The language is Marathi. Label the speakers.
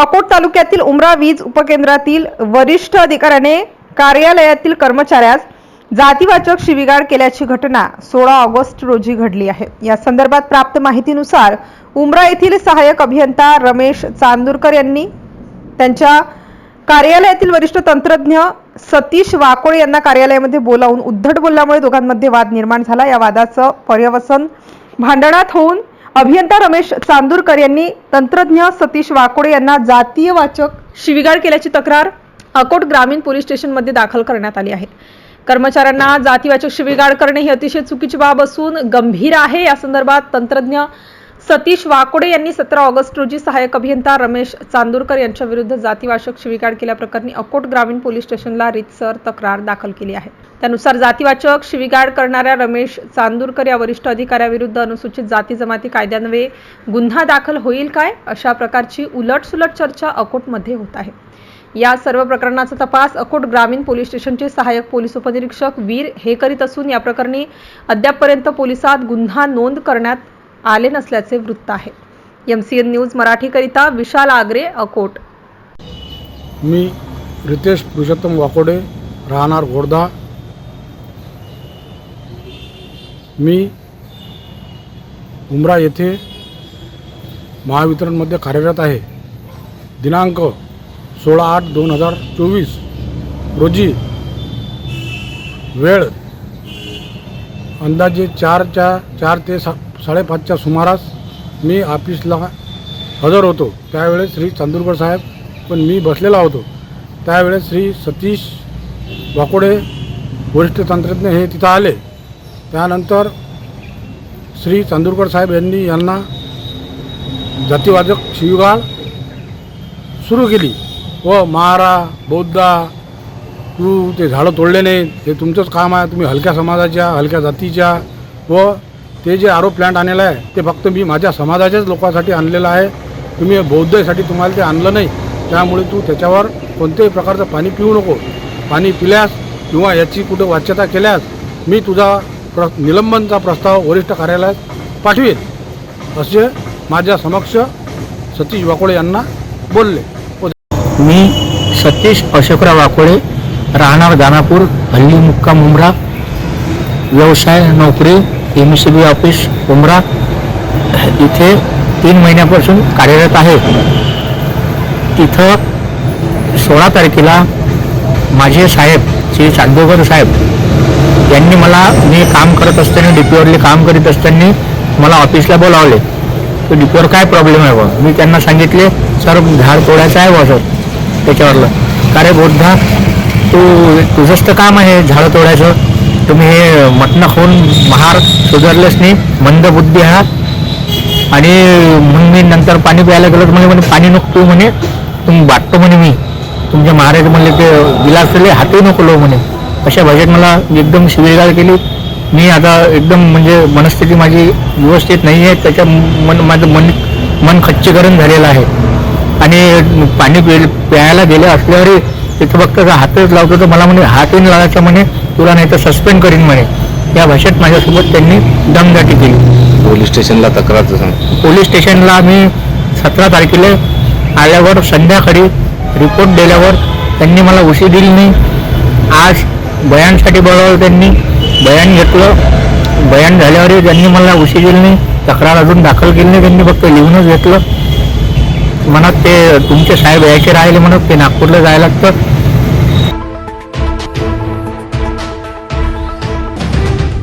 Speaker 1: अकोट तालुक्यातील उमरा वीज उपकेंद्रातील वरिष्ठ अधिकाऱ्याने कार्यालयातील कर्मचाऱ्यास जातीवाचक शिविगाळ केल्याची घटना सोळा ऑगस्ट रोजी घडली आहे. या संदर्भात प्राप्त माहितीनुसार उमरा येथील सहाय्यक अभियंता रमेश चांदूरकर यांनी त्यांच्या कार्यालयातील वरिष्ठ तंत्रज्ञ सतीश वाकोळे यांना कार्यालयामध्ये बोलावून उद्धट बोलल्यामुळे दोघांमध्ये वाद निर्माण झाला. या वादाचं पर्यवसन भांडणात होऊन अभियंता रमेश चांदूरकर यांनी तंत्रज्ञ सतीश वाकोडे यांना जातीय वाचक शिविगाळ केल्याची तक्रार अकोट ग्रामीण पोलीस स्टेशनमध्ये दाखल करण्यात आली आहे. कर्मचाऱ्यांना जातीवाचक शिविगाळ करणे ही अतिशय चुकीची बाब असून गंभीर आहे. या संदर्भात तंत्रज्ञ सतीश वाकोडे यांनी सतरा ऑगस्ट रोजी सहाय्यक अभियंता रमेश चांदूरकर यांच्या विरुद्ध जातीवाचक शिवीगाळ केल्याप्रकरणी अकोट ग्रामीण पोलीस स्टेशनला रितसर तक्रार दाखल केली आहे. त्यानुसार जातीवाचक शिवीगाळ करणाऱ्या रमेश चांदूरकर या वरिष्ठ अधिकाऱ्याविरुद्ध अनुसूचित जाती जमाती कायद्यान्वये गुन्हा दाखल होईल काय अशा प्रकारची उलटसुलट चर्चा अकोटमध्ये होत आहे. या सर्व प्रकरणाचा तपास अकोट ग्रामीण पोलीस स्टेशनचे सहाय्यक पोलीस उपनिरीक्षक वीर हे करीत असून या प्रकरणी अद्यापपर्यंत पोलिसात गुन्हा नोंद करण्यात आले नसल्याचे वृत्त आहे. एम सी एन न्यूज मराठीकरिता विशाल आगरे अकोट
Speaker 2: मी रितेश पुरुषोत्तम वाकोडे राहणार गोर्धा मी उमरा येथे महावितरणमध्ये कार्यरत आहे. दिनांक सोळा आठ दोन हजार चोवीस रोजी वेळ अंदाजे चारच्या चार ते सा साडेपाचच्या सुमारास मी ऑफिसला हजर होतो. त्यावेळेस श्री चांदूरकर साहेब पण मी बसलेला होतो. त्यावेळेस श्री सतीश वाकोडे वरिष्ठ तंत्रज्ञ हे तिथं आले. त्यानंतर श्री चांदूरकर साहेब यांनी यांना जातीवाचक शिवगाळ सुरू केली व महारा बौद्धा तू ते झाडं तोडले नाहीत. हे तुमचंच काम आहे. तुम्ही हलक्या समाजाच्या हलक्या जातीच्या व ते जे आरो प्लॅन्ट आणलेलं आहे ते फक्त मी माझ्या समाजाच्याच लोकांसाठी आणलेलं आहे. तुम्ही बौद्धसाठी तुम्हाला ते आणलं नाही. त्यामुळे तू त्याच्यावर कोणत्याही प्रकारचं पाणी पिऊ नको. पाणी पिल्यास किंवा याची कुठं वाच्यता केल्यास मी तुझा प्र निलंबनचा प्रस्ताव वरिष्ठ कार्यालयात पाठवेन असे माझ्या समक्ष सतीश वाकोळे यांना बोलले.
Speaker 3: मी सतीश अशोकराव वाकोळे राहणार दानापूर हल्ली मुक्का मुंबरा व्यवसाय नोकरी एम सी बी ऑफिस उमरा इथे तीन महिन्यापासून कार्यरत आहे. तिथं सोळा तारखेला माझे साहेब श्री चांदोकर साहेब यांनी मला मी काम करत असताना डीपीओरले काम करीत असताना मला ऑफिसला बोलावले. तर डीपीओर काय प्रॉब्लेम आहे बा? मी त्यांना सांगितले सर झाड तोडायचं आहे बा सर. त्याच्यावरलं का रे बोद्धा तू तुझंच तर काम आहे झाडं तोडायचं. तुम्ही हे मटणं खाऊन महार सुधारलेच नाही मंद बुद्धी आहात. आणि मग मी नंतर पाणी प्यायला गेलो तर म्हणे म्हणे पाणी नको तू म्हणे तुम्ही वाटतो म्हणे मी. तुमच्या महाराज म्हणले ते गिलास दिले हातही नको लो म्हणे. अशा भाषेत मला एकदम शिवेगाळ केली. मी आता एकदम म्हणजे मनस्थिती माझी व्यवस्थित नाही आहे त्याच्या मन माझं मन मन खच्चीकरण झालेलं आहे. आणि पाणी प्यायला गेलं असल्यावरही तिथं फक्त हातच लावतो तर मला म्हणे हातही लावायचा म्हणे तुला नाही तर सस्पेंड करीन म्हणे. या भाषेत माझ्यासोबत त्यांनी दमदाटी केली.
Speaker 4: पोलीस स्टेशनला तक्रार
Speaker 3: पोलीस स्टेशनला आम्ही सतरा तारखेला आल्यावर संध्याकाळी रिपोर्ट दिल्यावर त्यांनी मला उशी दिली नाही. आज बयानसाठी बोलावलं त्यांनी. बयान घेतलं. बयान झाल्यावरही त्यांनी मला उशी दिली नाही. तक्रार अजून दाखल केली नाही. त्यांनी फक्त लिहूनच घेतलं. म्हणत ते तुमचे साहेब यायचे राहिले म्हणत ते नागपूरला जायला लागतं.